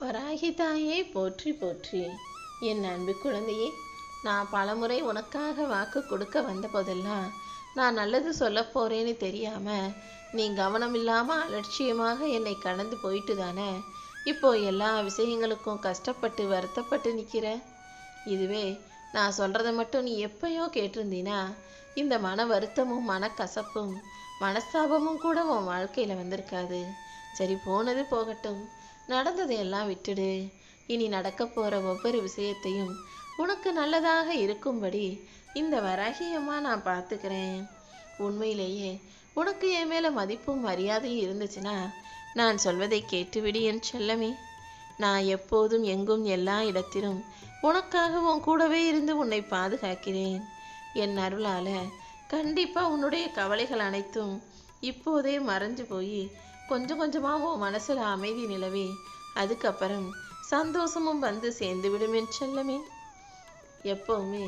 வராகி தாயே போற்றி போற்றி. என் அன்பு குழந்தையே நான் பலமுறை உனக்காக வாக்கு கொடுக்க வந்த போதெல்லாம் நான் நல்லது சொல்ல போறேன்னு தெரியாம நீ கவனம் இல்லாம அலட்சியமாக என்னை கடந்து போயிட்டு தானே? இப்போ எல்லா விஷயங்களுக்கும் கஷ்டப்பட்டு வருத்தப்பட்டு நிற்கிற இதுவே நான் சொல்றதை மட்டும் நீ எப்பயோ கேட்டிருந்தீனா இந்த மன வருத்தமும் மனக்கசப்பும் மனஸ்தாபமும் கூட உன் வாழ்க்கையில வந்திருக்காது. சரி போனது போகட்டும். நடந்ததை எல்லாம் விட்டுடு. இனி நடக்க போற ஒவ்வொரு விஷயத்தையும் உனக்கு நல்லதாக இருக்கும்படி இந்த வராகியம்மா நான் பார்த்துக்கிறேன். உண்மையிலேயே உனக்கு என் மேல மதிப்பும் மரியாதையும் இருந்துச்சுன்னா நான் சொல்வதை கேட்டுவிடு என் செல்லமே. நான் எப்போதும் எங்கும் எல்லா இடத்திலும் உனக்காகவும் கூடவே இருந்து உன்னை பாதுகாக்கிறேன். என் அருளால கண்டிப்பா உன்னுடைய கவலைகள் அனைத்தும் இப்போதே மறைஞ்சு போய் கொஞ்சம் கொஞ்சமாக உன் மனசில் அமைதி நிலவி அதுக்கப்புறம் சந்தோஷமும் வந்து சேர்ந்து விடும் என் செல்லமே. எப்பவுமே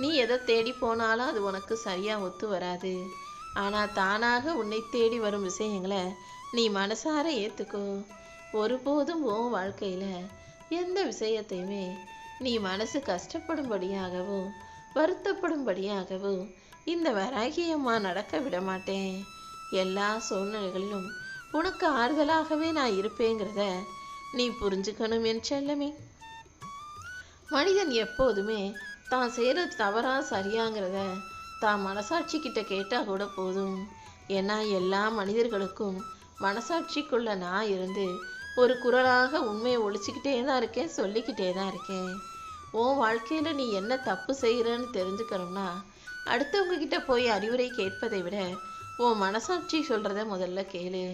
நீ எதை தேடி போனாலும் அது உனக்கு சரியா ஒத்து வராது. ஆனால் தானாக உன்னை தேடி வரும் விஷயங்களை நீ மனசார ஏற்றுக்கோ ஒருபோதும் உன் வாழ்க்கையில எந்த விஷயத்தையுமே நீ மனசு கஷ்டப்படும்படியாகவோ வருத்தப்படும்படியாகவோ இந்த வராகியம்மா நடக்க விட மாட்டேன். எல்லா சூழ்நிலைகளிலும் உனக்கு ஆறுதலாகவே நான் இருப்பேங்கிறத நீ புரிஞ்சுக்கணும் என் செல்லமே. மனிதன் எப்போதுமே தான் செய்கிறது தவறா சரியாங்கிறத தான் மனசாட்சி கிட்ட கேட்டால் கூட போதும். ஏன்னா எல்லா மனிதர்களுக்கும் மனசாட்சிக்குள்ள நான் இருந்து ஒரு குரலாக உண்மையை ஒழிச்சிக்கிட்டே தான் இருக்கேன் சொல்லிக்கிட்டே தான் இருக்கேன். உன் வாழ்க்கையில் நீ என்ன தப்பு செய்கிறன்னு தெரிஞ்சுக்கணும்னா அடுத்தவங்க கிட்ட போய் அறிவுரை கேட்பதை விட உன் மனசாட்சி சொல்கிறத முதல்ல கேளு.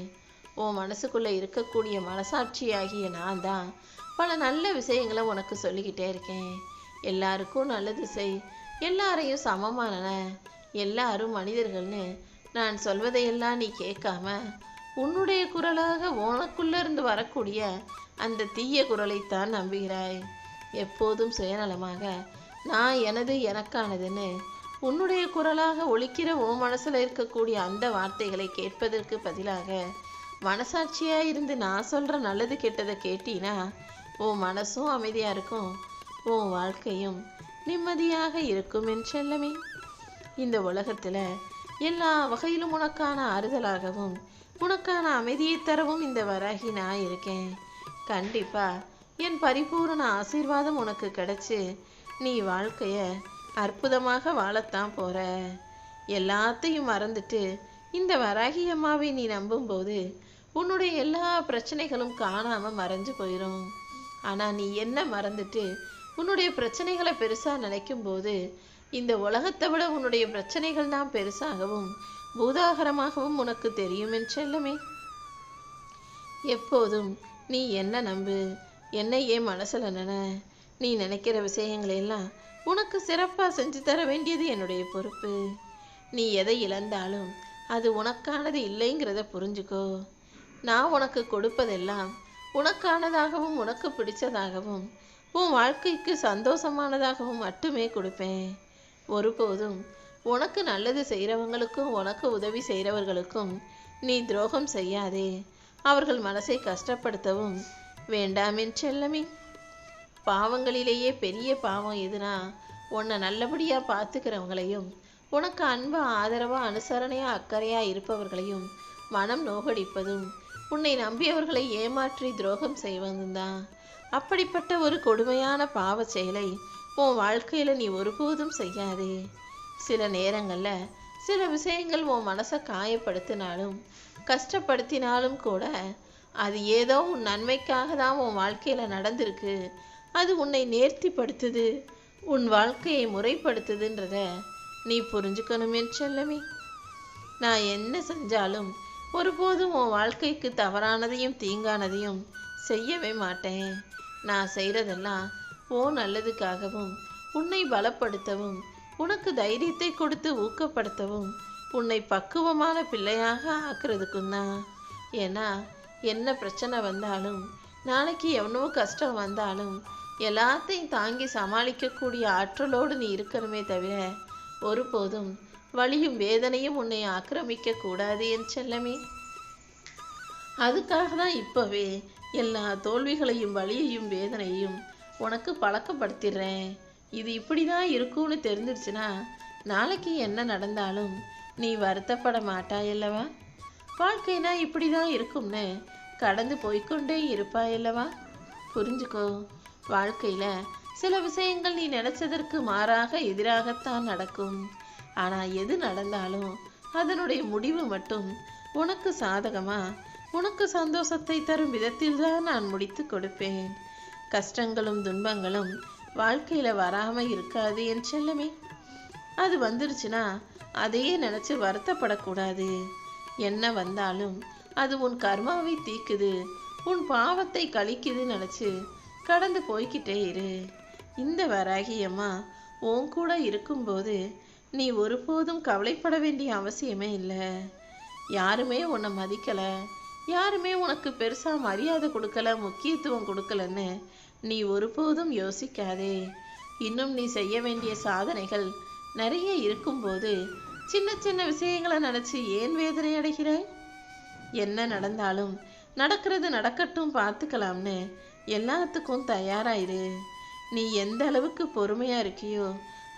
உன் மனசுக்குள்ளே இருக்கக்கூடிய மனசாட்சியாகிய நான் தான் பல நல்ல விஷயங்களை உனக்கு சொல்லிக்கிட்டே இருக்கேன். எல்லாருக்கும் நல்லது செய். எல்லாரையும் சமமான எல்லாரும் மனிதர்கள்னு நான் சொல்வதையெல்லாம் நீ கேட்காம உன்னுடைய குரலாக உனக்குள்ள இருந்து வரக்கூடிய அந்த தீய குரலைத்தான் நம்புகிறாய். எப்போதும் சுயநலமாக நான் எனது எனக்கானதுன்னு உன்னுடைய குரலாக ஒழிக்கிற உன் மனசில் இருக்கக்கூடிய அந்த வார்த்தைகளை கேட்பதற்கு பதிலாக மனசாட்சியாக இருந்து நான் சொல்கிற நல்லது கெட்டதை கேட்டினா உன் மனசும் அமைதியாக இருக்கும். உன் வாழ்க்கையும் நிம்மதியாக இருக்கும் என் செல்லமே. இந்த உலகத்தில் எல்லா வகையிலும் உனக்கான ஆறுதலாகவும் உனக்கான அமைதியை தரவும் இந்த வராகி நான் இருக்கேன். கண்டிப்பாக என் பரிபூரண ஆசீர்வாதம் உனக்கு கிடச்சி நீ வாழ்க்கைய அற்புதமாக வாழத்தான் போற. எல்லாத்தையும் மறந்துட்டு இந்த வராகி அம்மாவை நீ நம்பும்போது உன்னுடைய எல்லா பிரச்சனைகளும் காணாமல் மறைஞ்சு போயிடும் ஆனால் நீ என்ன மறந்துட்டு உன்னுடைய பிரச்சனைகளை பெருசாக நினைக்கும் போது இந்த உலகத்தை விட உன்னுடைய பிரச்சனைகள் தான் பெருசாகவும் பூதாகரமாகவும் உனக்கு தெரியும் என் செல்லமே. எப்போதும் நீ என்ன நம்பு என்ன ஏன் மனசில் நின நீ நினைக்கிற விஷயங்களையெல்லாம் உனக்கு சிறப்பாக செஞ்சு தர வேண்டியது என்னுடைய பொறுப்பு. நீ எதை இழந்தாலும் அது உனக்கானது இல்லைங்கிறத புரிஞ்சுக்கோ. நான் உனக்கு கொடுப்பதெல்லாம் உனக்கானதாகவும் உனக்கு பிடிச்சதாகவும் உன் வாழ்க்கைக்கு சந்தோஷமானதாகவும் மட்டுமே கொடுப்பேன். ஒருபோதும் உனக்கு நல்லது செய்கிறவங்களுக்கும் உனக்கு உதவி செய்கிறவர்களுக்கும் நீ துரோகம் செய்யாதே. அவர்கள் மனசை கஷ்டப்படுத்தவும் வேண்டாமென் செல்லமே. பாவங்களிலேயே பெரிய பாவம் எதுனா உன்னை நல்லபடியாக பார்த்துக்கிறவங்களையும் உனக்கு அன்பாக ஆதரவாக அனுசரணையாக அக்கறையாக இருப்பவர்களையும் மனம் நோகடிப்பதும் உன்னை நம்பியவர்களை ஏமாற்றி துரோகம் செய்வதுதான் அப்படிப்பட்ட ஒரு கொடுமையான பாவ செயலை உன் வாழ்க்கையில நீ ஒருபோதும் செய்யாதே. சில நேரங்களில் சில விஷயங்கள் உன் மனசை காயப்படுத்தினாலும் கஷ்டப்படுத்தினாலும் கூட அது ஏதோ உன் நன்மைக்காக தான் உன் வாழ்க்கையில் நடந்திருக்கு. அது உன்னை நேர்த்திப்படுத்துது உன் வாழ்க்கையை முறைப்படுத்துதுன்றத நீ புரிஞ்சுக்கணும் செல்லமே. நான் என்ன செஞ்சாலும் ஒருபோதும் உன் வாழ்க்கைக்கு தவறானதையும் தீங்கானதையும் செய்யவே மாட்டேன். நான் செய்கிறதெல்லாம் ஓ நல்லதுக்காகவும் உன்னை பலப்படுத்தவும் உனக்கு தைரியத்தை கொடுத்து ஊக்கப்படுத்தவும் உன்னை பக்குவமான பிள்ளையாக ஆக்குறதுக்கும் தான் ஏன்னா என்ன பிரச்சனை வந்தாலும் நாளைக்கு எவ்வளோ கஷ்டம் வந்தாலும் எல்லாத்தையும் தாங்கி சமாளிக்கக்கூடிய ஆற்றலோடு நீ இருக்கணுமே தவிர ஒருபோதும் வழியும் வேதனையும் உன்னை ஆக்கிரமிக்க கூடாது என் செல்லமே. அதுக்காக தான் இப்போவே எல்லா தோல்விகளையும் வழியையும் வேதனையும் உனக்கு பழக்கப்படுத்திடுறேன். இது இப்படி தான் இருக்கும்னு தெரிஞ்சிருச்சுன்னா நாளைக்கு என்ன நடந்தாலும் நீ வருத்தப்பட மாட்டாயல்லவா வாழ்க்கைனா இப்படி தான் இருக்கும்னு கடந்து போய்க்கொண்டே இருப்பாயல்லவா புரிஞ்சுக்கோ வாழ்க்கையில் சில விஷயங்கள் நீ நினச்சதற்கு மாறாக எதிராகத்தான் நடக்கும். ஆனால் எது நடந்தாலும் அதனுடைய முடிவு மட்டும் உனக்கு சாதகமா? உனக்கு சந்தோஷத்தை தரும் விதத்தில் தான் நான் முடித்து கொடுப்பேன். கஷ்டங்களும் துன்பங்களும் வாழ்க்கையில வராம இருக்காது என் செல்லமே. அது வந்துருச்சுன்னா அதையே நினைச்சு வருத்தப்படக்கூடாது. என்ன வந்தாலும் அது உன் கர்மாவை தீக்குது உன் பாவத்தை கழிக்குது நினைச்சு கடந்து போய்க்கிட்டே இரு. இந்த வராகியம்மா உன் கூட இருக்கும்போது நீ ஒருபோதும் கவலைப்பட வேண்டிய அவசியமே இல்லை. யாருமே உன்னை மதிக்கலை. யாருமே உனக்கு பெருசாக மரியாதை கொடுக்கல முக்கியத்துவம் கொடுக்கலன்னு நீ ஒருபோதும் யோசிக்காதே. இன்னும் நீ செய்ய வேண்டிய சாதனைகள் நிறைய இருக்கும்போது சின்ன சின்ன விஷயங்களை நினச்சி ஏன் வேதனை அடைகிறாய்? என்ன நடந்தாலும் நடக்கிறது நடக்கட்டும் பார்த்துக்கலாம்னு எல்லாத்துக்கும் தயாராயிரு. நீ எந்த அளவுக்கு பொறுமையாக இருக்கியோ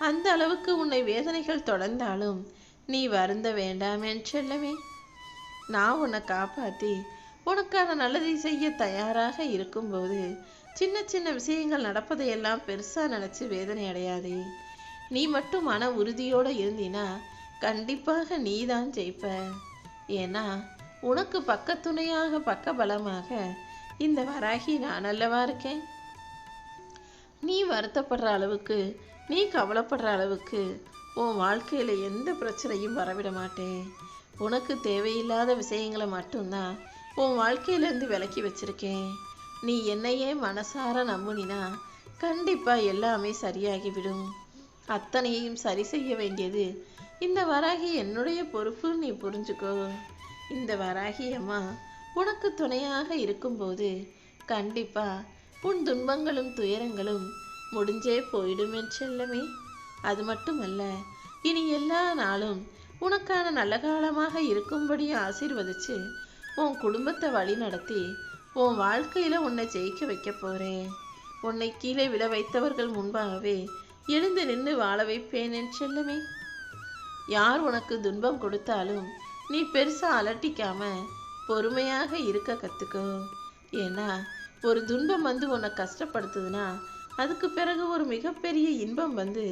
அந்த அளவுக்கு உன்னை வேதனைகள் தொடர்ந்தாலும் நீ வருந்த வேண்டாம் என் செல்லமே. நான் உன்னை காப்பாத்தி உனக்கான நல்லதை செய்ய தயாராக இருக்கும்போது சின்ன சின்ன விஷயங்கள் நடப்பதையெல்லாம் பெருசா நினைச்சு வேதனை அடையாதே. நீ மட்டும் மன உறுதியோட இருந்தினா கண்டிப்பாக நீதான் ஜெயிப்ப. ஏன்னா உனக்கு பக்கத்துணையாக பக்க பலமாக இந்த வராகி நான் அல்லவா இருக்கேன்? நீ வருத்தப்படுற அளவுக்கு நீ கவலைப்படுற அளவுக்கு உன் வாழ்க்கையில் எந்த பிரச்சனையும் வரவிட மாட்டேன். உனக்கு தேவையில்லாத விஷயங்களை மட்டும்தான் உன் வாழ்க்கையிலேருந்து விலக்கி வச்சிருக்கேன். நீ என்னையே மனசார நம்புனினா கண்டிப்பாக எல்லாமே சரியாகிவிடும். அத்தனையும் சரி செய்ய வேண்டியது இந்த வராகி என்னுடைய பொறுப்பு நீ புரிஞ்சுக்கோ. இந்த வராகி அம்மா உனக்கு துணையாக இருக்கும்போது கண்டிப்பாக உன் துன்பங்களும் துயரங்களும் முடிஞ்சே போயிடும் என் செல்லமே. அது மட்டுமல்ல இனி எல்லா நாளும் உனக்கான நல்ல காலமாக இருக்கும்படி ஆசீர்வதிச்சு உன் குடும்பத்தை வழி நடத்தி உன் வாழ்க்கையில உன்னை ஜெயிக்க வைக்க போறேன். உன்னை கீழே விழ வைத்தவர்கள் முன்பாகவே எழுந்து நின்று வாழ வைப்பேன் என் செல்லமே. யார் உனக்கு துன்பம் கொடுத்தாலும் நீ பெருசா அலட்டிக்காம பொறுமையாக இருக்க கத்துக்கோ. ஏன்னா ஒரு துன்பம் வந்து உன்னை கஷ்டப்படுத்துதுன்னா அதுக்கு பிறகு ஒரு மிகப்பெரிய இன்பம் வந்து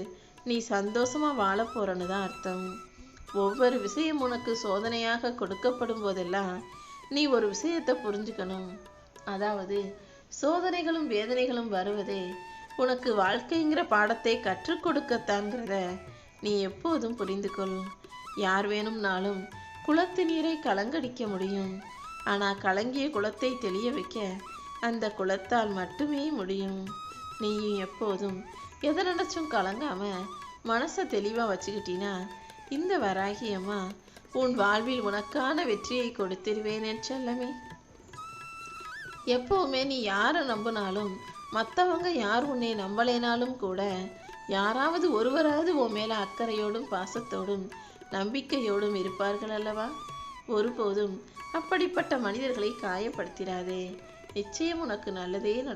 நீ சந்தோஷமா வாழ போகிறன்னு தான் அர்த்தம். ஒவ்வொரு விஷயம் உனக்கு சோதனையாக கொடுக்கப்படும் போதெல்லாம் நீ ஒரு விஷயத்தை புரிஞ்சுக்கணும். அதாவது சோதனைகளும் வேதனைகளும் வருவதே உனக்கு வாழ்க்கைங்கிற பாடத்தை கற்றுக் கொடுக்கத்தான்கிறத நீ எப்போதும் புரிந்து கொள் யார் வேணும்னாலும் குளத்து நீரை கலங்கடிக்க முடியும். ஆனா கலங்கிய குளத்தை தெளிய வைக்க அந்த குளத்தால் மட்டுமே முடியும். நீயும் எப்போதும் எதை நினச்சும் கலங்காம மனசை தெளிவா வச்சுக்கிட்டீனா இந்த வராகியம்மா உன் வாழ்வில் உனக்கான வெற்றியை கொடுத்திருவேன் என் செல்லமே. எப்போவுமே நீ யாரை நம்பினாலும் மற்றவங்க யார் உன்னை நம்பலைனாலும் கூட யாராவது ஒருவராவது உன் மேல அக்கறையோடும் பாசத்தோடும் நம்பிக்கையோடும் இருப்பார்கள் அல்லவா? ஒருபோதும் அப்படிப்பட்ட மனிதர்களை காயப்படுத்திடாதே. நிச்சயம் உனக்கு நல்லதே நடக்கும்.